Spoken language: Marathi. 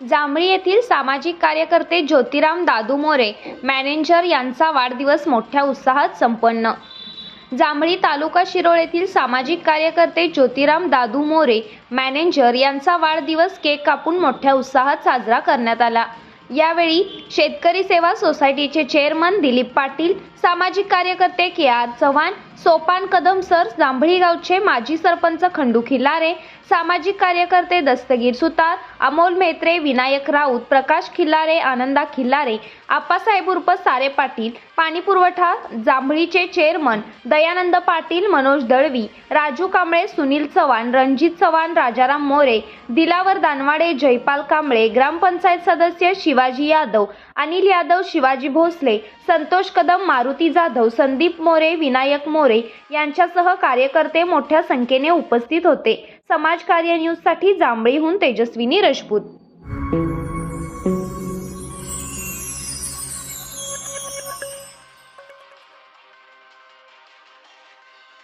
जांभळी येथील सामाजिक कार्यकर्ते ज्योतिराम दादू मोरे मॅनेजर यांचा वाढदिवस मोठ्या उत्साहात संपन्न. जांभळी तालुका शिरोळ येथील सामाजिक कार्यकर्ते ज्योतिराम दादू मोरे मॅनेजर यांचा वाढदिवस केक कापून मोठ्या उत्साहात साजरा करण्यात आला. यावेळी शेतकरी सेवा सोसायटीचे चेअरमन दिलीप पाटील सामाजिक कार्यकर्ते K R Chavan Sopan Kadam sir Jambhali गावचे माजी सरपंच खंडू खिल्लारे सामाजिक कार्यकर्ते दस्तगीर सुतार अमोल मेत्रे विनायक राऊत प्रकाश खिल्लारे आनंदा खिल्लारे आप्पासाहेब उर्फ सारे पाटील पाणी पुरवठा जांभळीचे चेअरमन दयानंद पाटील मनोज दळवी राजू कांबळे सुनील चव्हाण रणजित चव्हाण राजाराम मोरे दिलावर दानवाडे जयपाल कांबळे ग्रामपंचायत सदस्य शिवाजी यादव अनिल यादव शिवाजी भोसले संतोष कदम मारुती जाधव संदीप मोरे विनायक मोरे यांच्यासह कार्यकर्ते मोठ्या संख्येने उपस्थित होते. समाजकार्य न्यूजसाठी जांभळीहून तेजस्विनी रजपूत.